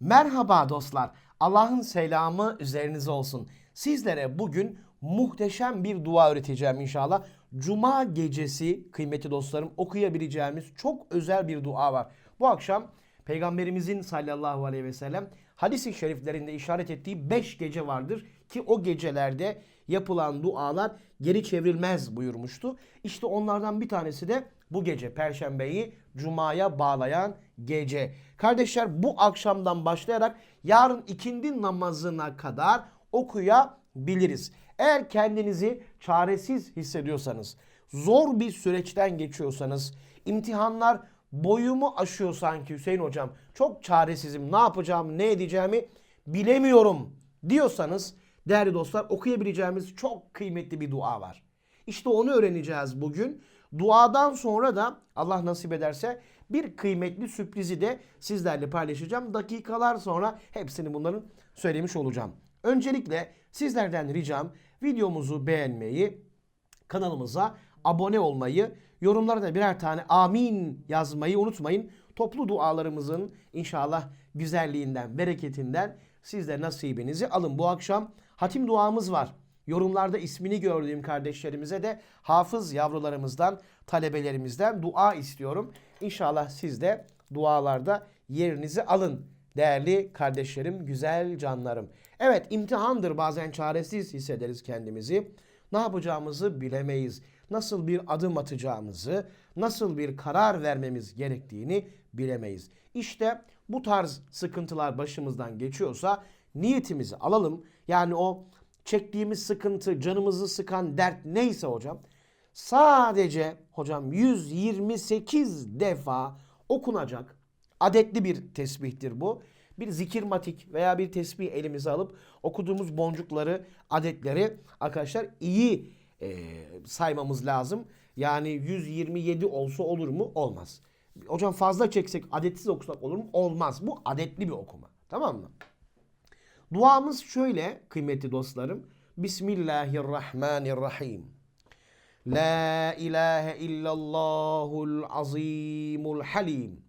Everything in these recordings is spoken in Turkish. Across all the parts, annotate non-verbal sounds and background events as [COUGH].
Merhaba dostlar. Allah'ın selamı üzerinize olsun. Sizlere bugün muhteşem bir dua öğreteceğim inşallah. Cuma gecesi kıymetli dostlarım okuyabileceğimiz çok özel bir dua var. Bu akşam Peygamberimizin sallallahu aleyhi ve sellem hadis-i şeriflerinde işaret ettiği 5 gece vardır ki o gecelerde yapılan dualar geri çevrilmez buyurmuştu. İşte onlardan bir tanesi de bu gece Perşembeyi Cuma'ya bağlayan gece. Kardeşler bu akşamdan başlayarak yarın ikindi namazına kadar okuyabiliriz. Eğer kendinizi çaresiz hissediyorsanız, zor bir süreçten geçiyorsanız, imtihanlar boyumu aşıyor sanki Hüseyin hocam. Çok çaresizim. Ne yapacağımı, ne edeceğimi bilemiyorum diyorsanız değerli dostlar okuyabileceğimiz çok kıymetli bir dua var. İşte onu öğreneceğiz bugün. Duadan sonra da Allah nasip ederse bir kıymetli sürprizi de sizlerle paylaşacağım. Dakikalar sonra hepsini bunların söylemiş olacağım. Öncelikle sizlerden ricam videomuzu beğenmeyi, kanalımıza abone olmayı, yorumlara da birer tane amin yazmayı unutmayın. Toplu dualarımızın inşallah güzelliğinden, bereketinden siz de nasibinizi alın. Bu akşam hatim duamız var. Yorumlarda ismini gördüğüm kardeşlerimize de hafız yavrularımızdan, talebelerimizden dua istiyorum. İnşallah siz de dualarda yerinizi alın değerli kardeşlerim, güzel canlarım. Evet imtihandır bazen çaresiz hissederiz kendimizi. Ne yapacağımızı bilemeyiz. Nasıl bir adım atacağımızı, nasıl bir karar vermemiz gerektiğini bilemeyiz. İşte bu tarz sıkıntılar başımızdan geçiyorsa niyetimizi alalım. Yani o çektiğimiz sıkıntı, canımızı sıkan dert neyse hocam sadece hocam 128 defa okunacak adetli bir tesbihtir bu. Bir zikirmatik veya bir tesbih elimize alıp okuduğumuz boncukları, adetleri arkadaşlar iyi e, saymamız lazım. Yani 127 olsa olur mu? Olmaz. Hocam fazla çeksek adetsiz okusak olur mu? Olmaz. Bu adetli bir okuma. Tamam mı? Duamız şöyle kıymetli dostlarım. Bismillahirrahmanirrahim. La ilahe illallahul azimul halim.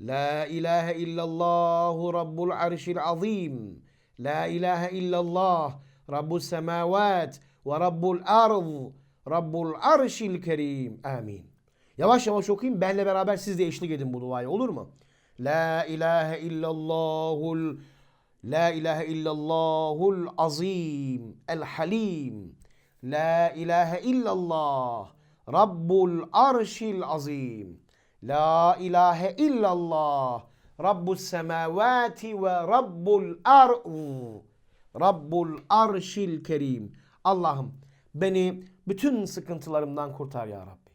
La ilahe illallahu rabbul arşil azim. La ilahe illallah rabbus semavat ve rabbul arz. Rabbul arşil kerim. Amin. Yavaş yavaş okuyayım. Benle beraber siz de eşlik edin bu duaya olur mu? La ilahe illallahul La ilahe illallahul azim el halim. La ilahe illallah Rabbul arşil azim. La ilahe illallah Rabbus semavati ve Rabbul arz. Rabbul arşil kerim. Allah'ım beni bütün sıkıntılarımdan kurtar ya Rabbi.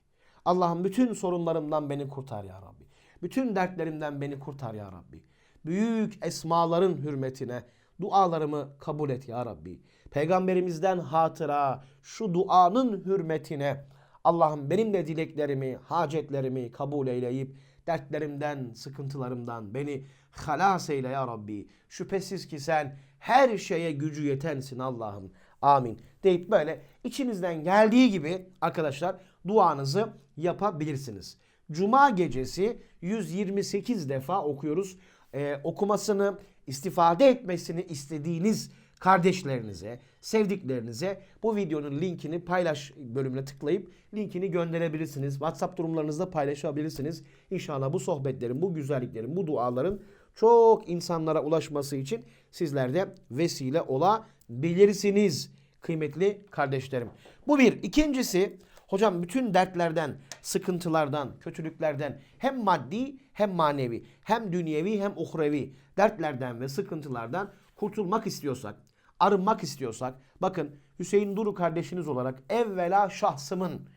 Allah'ım bütün sorunlarımdan beni kurtar ya Rabbi. Bütün dertlerimden beni kurtar ya Rabbi. Büyük esmaların hürmetine dualarımı kabul et ya Rabbi. Peygamberimizden hatıra şu duanın hürmetine Allah'ım benim de dileklerimi, hacetlerimi kabul eyleyip dertlerimden, sıkıntılarımdan beni halas eyle ya Rabbi. Şüphesiz ki sen her şeye gücü yetensin Allah'ım. Amin. Deyip böyle içinizden geldiği gibi arkadaşlar duanızı yapabilirsiniz. Cuma gecesi 128 defa okuyoruz. Ee, okumasını, istifade etmesini istediğiniz kardeşlerinize, sevdiklerinize bu videonun linkini paylaş bölümüne tıklayıp linkini gönderebilirsiniz. WhatsApp durumlarınızda paylaşabilirsiniz. İnşallah bu sohbetlerin, bu güzelliklerin, bu duaların çok insanlara ulaşması için sizler de vesile olabilirsiniz kıymetli kardeşlerim. Bu bir. İkincisi hocam bütün dertlerden, sıkıntılardan, kötülüklerden hem maddi hem manevi, hem dünyevi hem uhrevi dertlerden ve sıkıntılardan kurtulmak istiyorsak, arınmak istiyorsak bakın Hüseyin Duru kardeşiniz olarak evvela şahsımın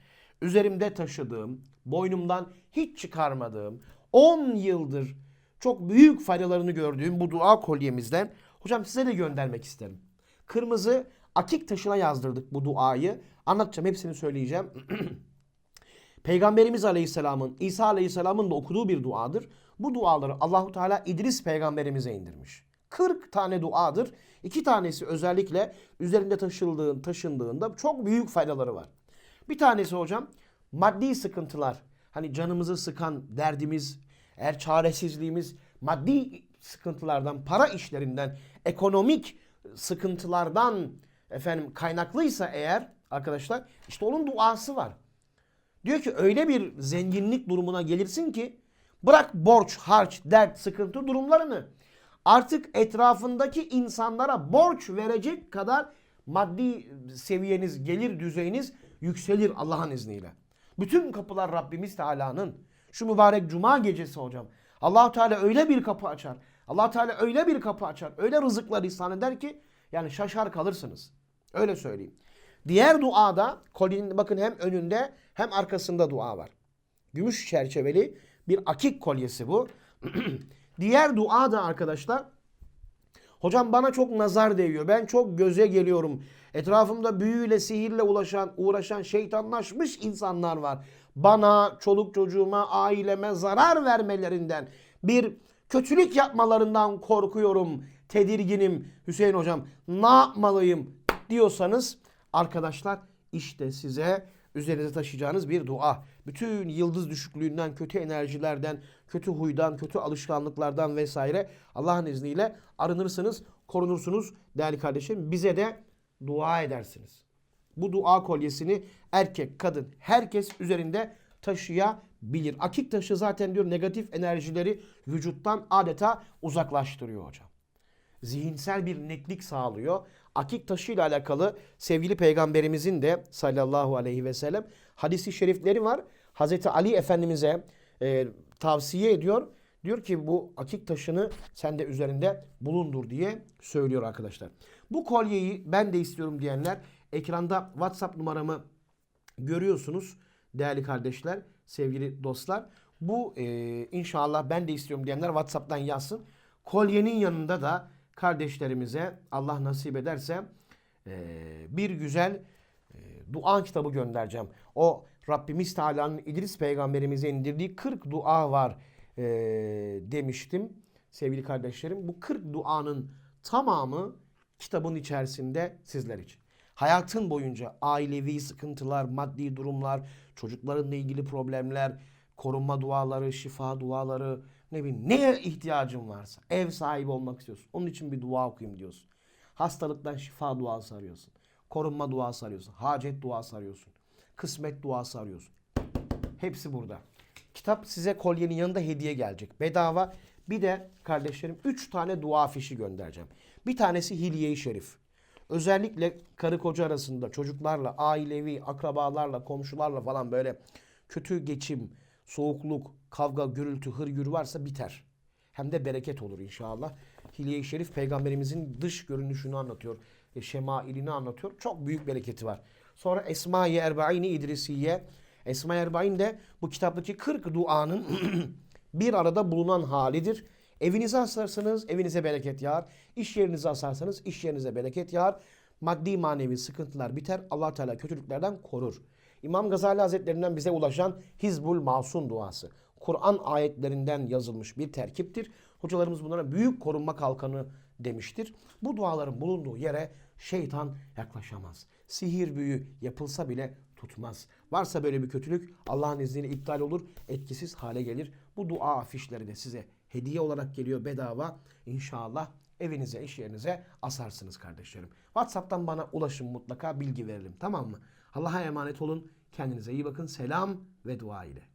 üzerimde taşıdığım, boynumdan hiç çıkarmadığım 10 yıldır çok büyük faydalarını gördüğüm bu dua kolyemizden hocam size de göndermek isterim. Kırmızı akik taşına yazdırdık bu duayı. Anlatacağım hepsini söyleyeceğim. [CLEARS THROAT] Peygamberimiz Aleyhisselam'ın, İsa Aleyhisselam'ın da okuduğu bir duadır. Bu duaları Allahu Teala İdris peygamberimize indirmiş. 40 tane duadır. İki tanesi özellikle üzerinde taşıldığın, taşındığında çok büyük faydaları var. Bir tanesi hocam maddi sıkıntılar. Hani canımızı sıkan derdimiz, eğer çaresizliğimiz maddi sıkıntılardan, para işlerinden, ekonomik sıkıntılardan efendim kaynaklıysa eğer arkadaşlar işte onun duası var. Diyor ki öyle bir zenginlik durumuna gelirsin ki bırak borç, harç, dert, sıkıntı durumlarını artık etrafındaki insanlara borç verecek kadar maddi seviyeniz, gelir düzeyiniz yükselir Allah'ın izniyle. Bütün kapılar Rabbimiz Teala'nın. Şu mübarek cuma gecesi hocam. Allahu Teala öyle bir kapı açar. Allah Teala öyle bir kapı açar. Öyle rızıklar ihsan eder ki yani şaşar kalırsınız. Öyle söyleyeyim. Diğer duada kolyenin bakın hem önünde hem arkasında dua var. Gümüş çerçeveli bir akik kolyesi bu. [CLEARS THROAT] Diğer dua da arkadaşlar Hocam bana çok nazar değiyor. Ben çok göze geliyorum. Etrafımda büyüyle, sihirle ulaşan, uğraşan, şeytanlaşmış insanlar var. Bana, çoluk çocuğuma, aileme zarar vermelerinden, bir kötülük yapmalarından korkuyorum. Tedirginim. Hüseyin hocam ne yapmalıyım diyorsanız arkadaşlar işte size üzerinize taşıyacağınız bir dua. Bütün yıldız düşüklüğünden, kötü enerjilerden, kötü huydan, kötü alışkanlıklardan vesaire Allah'ın izniyle arınırsınız, korunursunuz değerli kardeşim. Bize de dua edersiniz. Bu dua kolyesini erkek, kadın, herkes üzerinde taşıyabilir. Akik taşı zaten diyor negatif enerjileri vücuttan adeta uzaklaştırıyor hocam zihinsel bir netlik sağlıyor. Akik taşı ile alakalı sevgili peygamberimizin de sallallahu aleyhi ve sellem hadisi şerifleri var. Hazreti Ali Efendimiz'e e, tavsiye ediyor. Diyor ki bu akik taşını sen de üzerinde bulundur diye söylüyor arkadaşlar. Bu kolyeyi ben de istiyorum diyenler ekranda WhatsApp numaramı görüyorsunuz değerli kardeşler, sevgili dostlar. Bu e, inşallah ben de istiyorum diyenler WhatsApp'tan yazsın. Kolyenin yanında da kardeşlerimize Allah nasip ederse e, bir güzel e, dua kitabı göndereceğim. O Rabbimiz Teala'nın İdris peygamberimize indirdiği 40 dua var e, demiştim sevgili kardeşlerim. Bu 40 duanın tamamı kitabın içerisinde sizler için. Hayatın boyunca ailevi sıkıntılar, maddi durumlar, çocuklarınla ilgili problemler, korunma duaları, şifa duaları, ne bileyim neye ihtiyacın varsa, ev sahibi olmak istiyorsun. Onun için bir dua okuyayım diyorsun. Hastalıktan şifa duası arıyorsun. Korunma duası arıyorsun. Hacet duası arıyorsun. Kısmet duası arıyorsun. Hepsi burada. Kitap size kolyenin yanında hediye gelecek. Bedava. Bir de kardeşlerim 3 tane dua fişi göndereceğim. Bir tanesi Hilye-i Şerif. Özellikle karı koca arasında çocuklarla, ailevi, akrabalarla, komşularla falan böyle kötü geçim, soğukluk, kavga, gürültü, hırgür varsa biter. Hem de bereket olur inşallah. Hilye-i Şerif peygamberimizin dış görünüşünü anlatıyor. E, şemailini anlatıyor. Çok büyük bereketi var. Sonra Esma-i Erbaini İdrisiye. Esma-i Erbain de bu kitaptaki 40 duanın [CLEARS THROAT] bir arada bulunan halidir. Evinize asarsanız evinize bereket yağar. İş yerinize asarsanız iş yerinize bereket yağar. Maddi manevi sıkıntılar biter. allah Teala kötülüklerden korur. İmam Gazali Hazretlerinden bize ulaşan Hizbul Masun duası. Kur'an ayetlerinden yazılmış bir terkiptir. Hocalarımız bunlara büyük korunma kalkanı demiştir. Bu duaların bulunduğu yere şeytan yaklaşamaz. Sihir büyü yapılsa bile tutmaz. Varsa böyle bir kötülük Allah'ın izniyle iptal olur, etkisiz hale gelir. Bu dua afişleri de size hediye olarak geliyor bedava. İnşallah evinize, iş yerinize asarsınız kardeşlerim. WhatsApp'tan bana ulaşın mutlaka bilgi verelim tamam mı? Allah'a emanet olun. Kendinize iyi bakın. Selam ve dua ile.